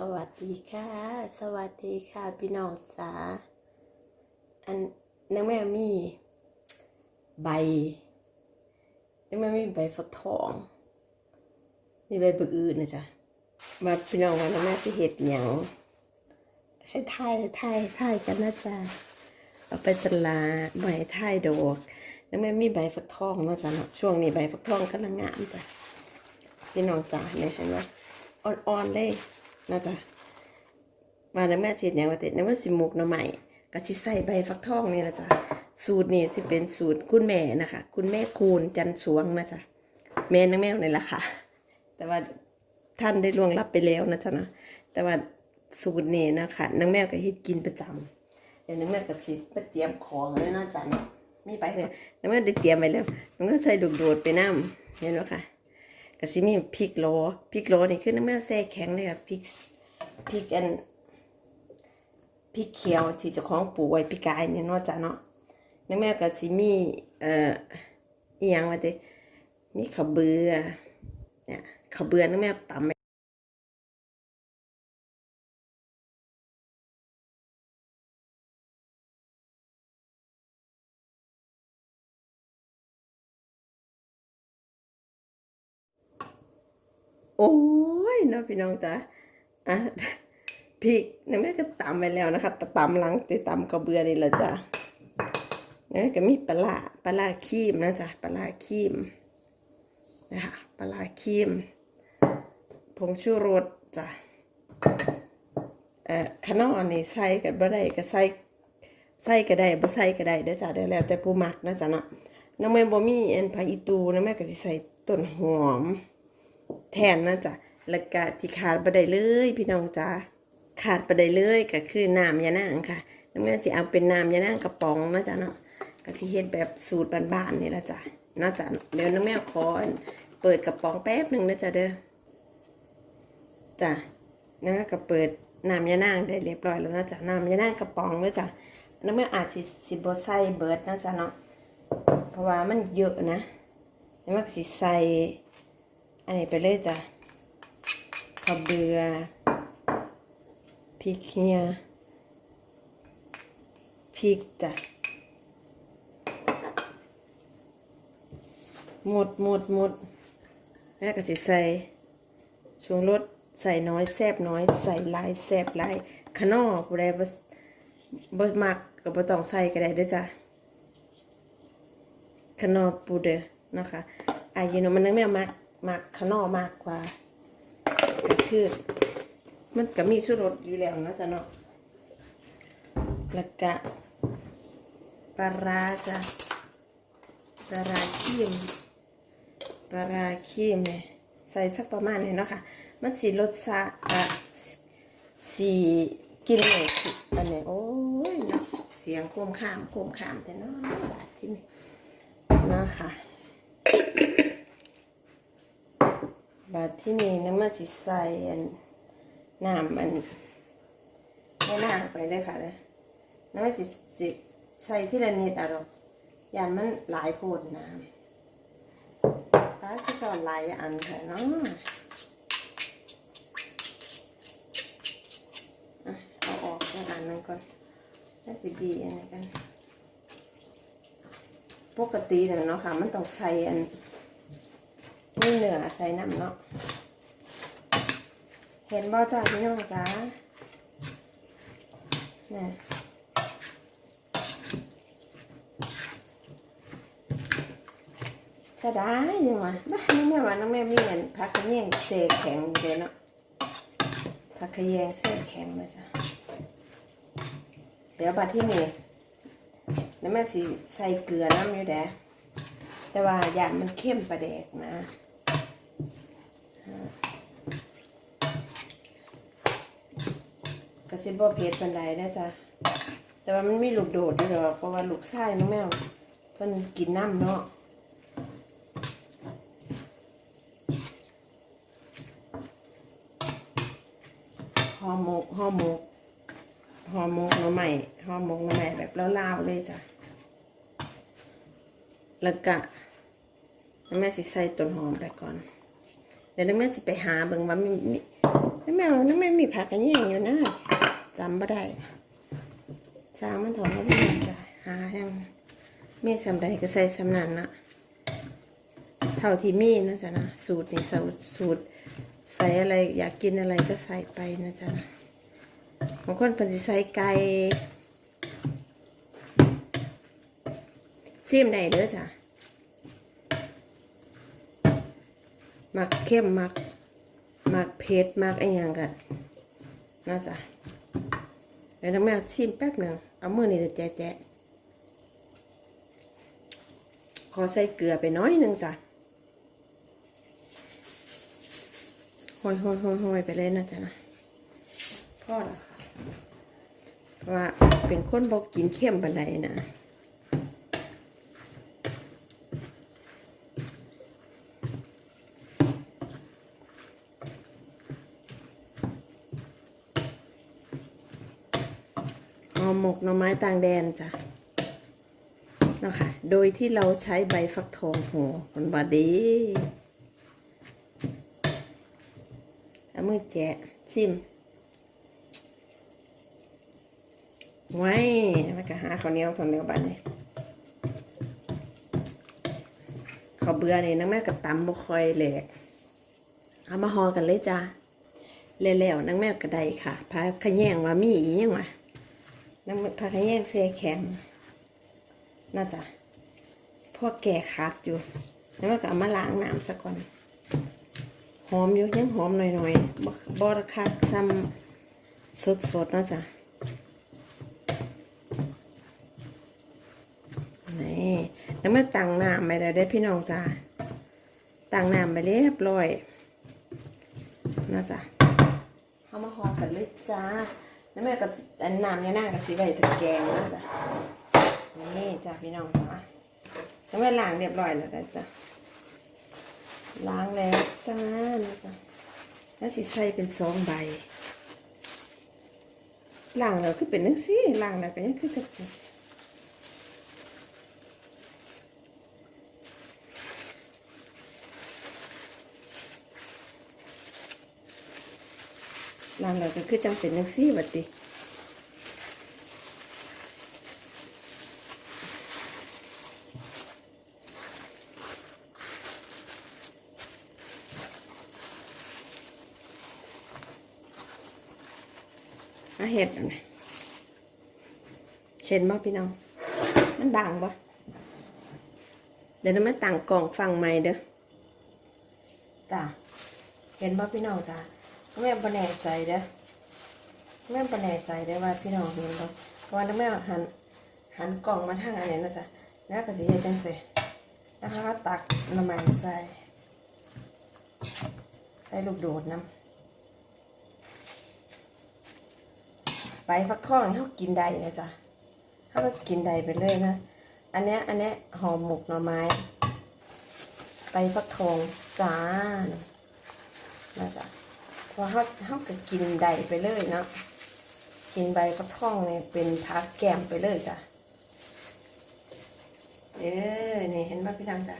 สวัสดีค่ะ สวัสดีค่ะ พี่น้องจ๋าอันนังแม่มีใบนังแม่มีใบฟักทอง มีใบบึกอื่นนะจ๊ะมาพี่น้องว่านังแม่สิเห็ดหยังให้ทายให้ทายทายกันนะจ๊ะเอาไปสลาใบทายดอกนังแม่มีใบฟักทองนะจ๊ะเนาะช่วงนี้ใบฟักทองกำลังงามจ้ะพี่น้องจ๋าเนี่ยเห็นไหมอ่อนๆเลย นะจ๊ะมาในแม่เสียดอย่างว่าแต่ในแม่สิมุกหน่อใหม่ก็สิใส่ใบฟักทองนี่ละจ้ะสูตรนี่สิเป็นสูตรคุณแม่นะคะ คุณแม่คูณจันสวงนะจ๊ะแม่นังแมวนี่แหละค่ะ แต่ว่าท่านได้ล่วงลับไปแล้วนะจ๊ะนะแต่ว่าสูตรนี่นะคะนางแมวก็เฮ็ดกินประจำเดี๋ยวนางแมวก็สิไปเตรียมของเลยนะจ๊ะนี่ไปเลยนางแมวได้เตรียมไปแล้วนางก็ใส่ลูกโดดไปน้ำเห็นไหมคะ ก็สิมีพริกโลพริกโลนี่คือน้ำแม่แช่แข็งเลยค่ะพริกพริกอันพริกเขียวที่เจ้าของปลูกไว้ปีกายเนี่ยนาะจ้ะเนาะแล้ำแม่ก็สิมีเอ่ออีหยังว่าเด้มีขบเบือเนี่ยขบเบือน้ำแม่ตำไว้ โอ้ยเนาะพี่น้องจ้ะอะพริกนี่แม่ก็ตำไปแล้วนะคะแต่ตำหลังติตำกระเบือนี่แหละจ้ะนี่ก็มีปลาปลาคีมนะจ๊ะปลาคีมนะคะปลาคีมผงชูรสจ้ะเอ่อขนอนนี่ใส่กับบ่ได้ก็ใส่ใส่ก็ได้บ่ใส่ก็ได้เด้อจ้ะเด้อแล้วแต่ผู้มักนะจ๊ะเนาะน้องแม่บ่มีอันผักอีตูนะแม่ก็สิใส่ต้นหอม แทนนะจ๊ะแล้วก็ที่ขาดบ่ได้เลยพี่น้องจ้าขาดไปได้เลยก็คือน้ำยานางค่ะน้ำมันสิเอาเป็นน้ำยานางกระป๋องนะจ๊ะเนาะก็สิเฮ็ดแบบสูตรบ้านๆนี่ละจ้ะนาะจ๊ะเดี๋ยวน้องแมวขอนเปิดกระป๋องแป๊บหนึ่งนะจ๊ะเด้อจ้ะน้องก็เปิดน้ำยานางได้เรียบร้อยแล้วนะจ๊ะน้ำยานางกระป๋องเลยจ้ะน้องแมวอาจสิสิบ่ใส่เบิร์ดนะจ๊ะเนาะเพราะว่ามันเยอะนะน้องแมวก็สิใส่ อันนี้ไปเลยจ้ะข้าวเบือพริกเฮียพริกจ้ะหมดหมดหมดแล้วก็จะใส่ช่วงรสใส่น้อยแซบน้อยใส่ลายแซบลายขนอผู้ใดบ่บ่มักก็บ่ต้องใส่ก็ได้ด้อจ้ะขนอปูเดอนะคะอายุนมันนึกไม่มัก มักขนอมากกว่าก็คือมันก็มีชูรสอยู่แล้วนะจ๊ะเนาะแล้วก็ปลาร้าจ้ะปลาร้าครีมปลาร้าครีมเนี่ยใส่สักประมาณนี้เนาะค่ะ มันสีรสชาติอะสีกินเลยสิอันนี้โอ้ยเนาะเสียงโคมขามโคมขามแต่เนาะบาดที่นี่เนาะค่ะ บาดที่นี่น้ำมันสิใส่อันน้ำมันไม่น่าไปเลยค่ะเลยน้ำมันจิจิใส่ที่ละนิดอะหรอกยานมันหลายโพดน้ำตาที่สอนหลายอันเถอะเนาะอะเอาออกอันนั้นก่อนน่าจะดีอันนี้กัน ปกติเนี่ยเนาะค่ะ มันต้องใส่อัน นี่เหนือใส่น้ำเนาะ เห็นบ่จ้าพี่น้องจ้าเนี่ยจะได้ยังวะบ้าน้องแม่ว่าน้องแม่มีเงินพักขยงเศษแข็งเดี๋ยวเนาะพักขยงเศษแข็งมาจ้ะเดี๋ยวบัดที่นี่แล้วแม่สิใส่เกลือน้ำอยู่แดะแต่ว่าอย่างมันเข้มประแดกนะ ระซิบบ่เผ็ดปันใดนะจ๊ะแต่ว่ามันมีลูกโดดด้วยหรอกเพราะว่าลูกไส้น้องแมวเพิ่นกินน้ำเนาะห่อหมกห่อหมกห่อหมกน่อใหม่ห่อหมกน่อใหม่แบบลาวๆเลยจ้ะแล้วก็น้องแม่สิใส่ต้นหอมไปก่อน เดี๋ยวน้องแม่สิไปหาเบิ่งว่ามีมีน้องแม่มวนั่นไม่มีผักกันย่งอยู่นะ จำบ่ได้สร้างมันถอนแล้วพี่น้จ้ะหาแห้งมีสำใดก็ใส่สำนันนะเท่าที่มีนะจ๊ะนะสูตรนี่สูตรสูตร ใส่อะไรอยากกินอะไรก็ใส่ไปนะจ๊ะนะบางคนเป็นสิใส่ไก่ซีมได้เด้อจ้ะมักเข้มมักมักเผ็ดมักอะไรอ้หยังกันน่าจะ ดี๋ยวน้องแม่ชิมแป๊บหนึ่งเอามือนี่เดี๋ยวแจ๊ะแจ๊ะขอใส่เกลือไปน้อยหนึ่งจ้ะหอยหอยหอยหอยไปเลยนะจ๊ะนะพ่อละค่ะเหราะว่าเป็นคนบอกกินเข้มบันไดนะ ห่อหมกหน่อไม้ต่างแดนจ้ะเนาะคะ โดยที่เราใช้ใบฟักทองห่อมันบาดีเอามือแจะชิมไว้มันก็หาข้าวเหนียวข้าวเหนียวบัดนี้ข้าวเบื่อนี่นังแม่กับตำบ่ค่อยแหลกเอามาห่อกันเลยจ้าแล้วๆนังแม่กระไดค่ะพาขะแยงว่ามีอีหยังวะ นังพาขะแยงเซแข็งน่าจะพวกแก่ขาดอยู่ แล้วก็เอามาล้างน้ำซะก่อน หอมอยู่ยังหอมหน่อยๆบ่บ่ราคาซ้ำสดๆเนาะจ้ะนี่แล้วมาตั้งน้ำไปแล้วได้พี่น้องจ้าตั้งน้ำไปเรียบร้อยนะจ้ะเข้ามาหอมกันเลยจ้า แล้วแม่ก็อันน้ำเนี่ยนั่งกับสีใบตะแกรงนะจ้ะนี่จ้ะพี่น้องจ้าแล้วแม่ล้างเรียบร้อยแล้วนะจ้ะล้างแล้วจ้านะจ๊ะแล้วสีใส่เป็นสองใบล้างแล้วคือเป็นนังซี่ล้างแล้วก็ยังคือจะ ล้างแล้วก็คือจังเป็นนังซี่บัดติอาเห็ดนนี้เห็นบ่พี่น้อง มันบางบ่เดี๋ยวเรามาตั้งกล่องฟังใหม่เด้อจ้าเห็นบ่พี่น้องจ้า แม่บ่แน่ใจเด้อแม่บ่แน่ใจเด้ว่าพี่น้องเห็นบ่เพราะว่าแม่หันหันกล่องมาทางอันนี้นะจ๊ะแล้วก็สิเฮ็ดจังซี่แล้วเขาก็ตักน้ำมันใส่ใส่ลูกโดดน้ำใบฟักทองเขากินได้นะจ๊ะเขาก็กินได้ไปเลยนะ อันเนี้ยอันเนี้ยห่อหมกหน่อไม้ใบฟักทองจ้านะจ๊ะ พราะเขาเขาก็กินได้ไปเลยเนาะกินใบฟักทองเนี่ยเป็นพักแกมไปเลยจ้ะเออนี่เห็นไหมพี่ดังจ้ะ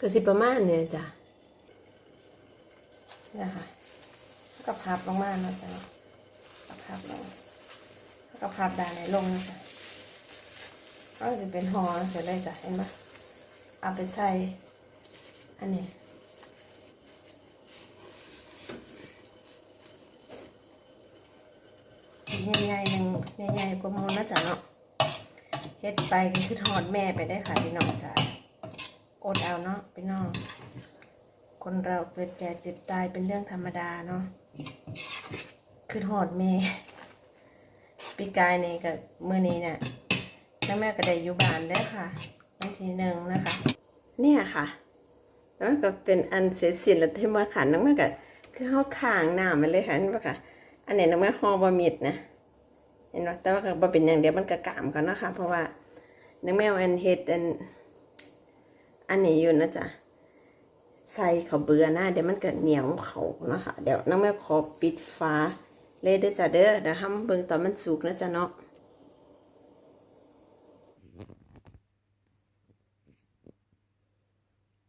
ก็สิประมาณเนี่ยจ้ะนี่ค่ะแล้วก็พับลงมาเนาะจ้ะเนาะกับพับลงกับพับด้านในลงนะจ๊ะก็จะเป็นห่อเสร็จเลยจ้ะเห็นปะเอาไปใส่อันนี้ ใหญ่ๆหนึ่งใหญ่ๆกว่ามูนะจ๊ะเนาะเฮ็ดไปก็คือทอดแม่ไปได้ค่ะพี่น้องจ้ะอดเอาเนาะพี่น้อง คนเราเกิดแก่เจ็บตายเป็นเรื่องธรรมดาเนาะคือหอดแม่ปีกายนี่กับมือนี้เนี่ยแล้วแม่ก็ได้อยู่บ้านแล้วค่ะวันที่หนึ่งนะคะ เนี่ยค่ะแล้วก็เป็นอันเสร็จสิ้นแล้วที่มาขันน้องแม่ก็คือเขาขางหน้ามันเลยค่ะเห็นปะค่ะ อันไหนน้องแม่ห่อบะมิดนะเห็นปะแต่ว่าก็บ่เป็นอย่างเดียวมันกระกามกันนะคะเพราะว่าน้องแม่อันเฮ็ดอันอันนี้อยู่นะจ๊ะใส่เขาเบื่อหน้าเดี๋ยวมันเกิดเหนียวเขาเนาะคะเดี๋ยวน้องแม่ขอปิดฟ้าเลยเด้อจ้ะเด้อเดี๋ยวห้ามเบิ่งตอนมันสุกนะจ๊ะเนาะ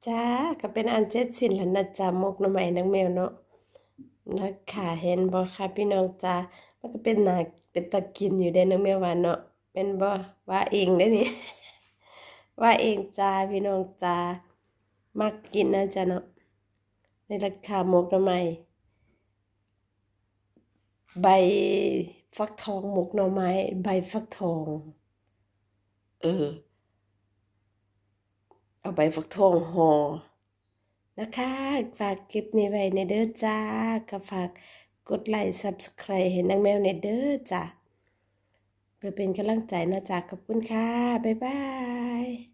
จ้าก็เป็นอันเสร็จสิ้นแล้วนะจ๊ะมกน้ำใหม่นางแมวเนาะ นะคะเห็นบ่ค่ะพี่น้องจ้ามันก็เป็นหนาเป็นตะกินอยู่ได้น้องแม่ว่าเนาะเป็นบ่ว่าเองได้นี่ว่าเองจ้าพี่น้องจ้ามักกินนะจ๊ะเนาะในราคาหมกหน่อไม้ใบฟักทองหมกหน่อไม้ ใบฟักทอง เออ เอาใบฟักทองห่อ นะคะฝากคลิปนี้ไว้ในเด้อจ้าก็ฝากกดไลค์ Subscribe ให้นางแมวในเด้อจ้าเพื่อเป็นกำลังใจนะจ๊ะขอบคุณค่ะ บ๊ายบาย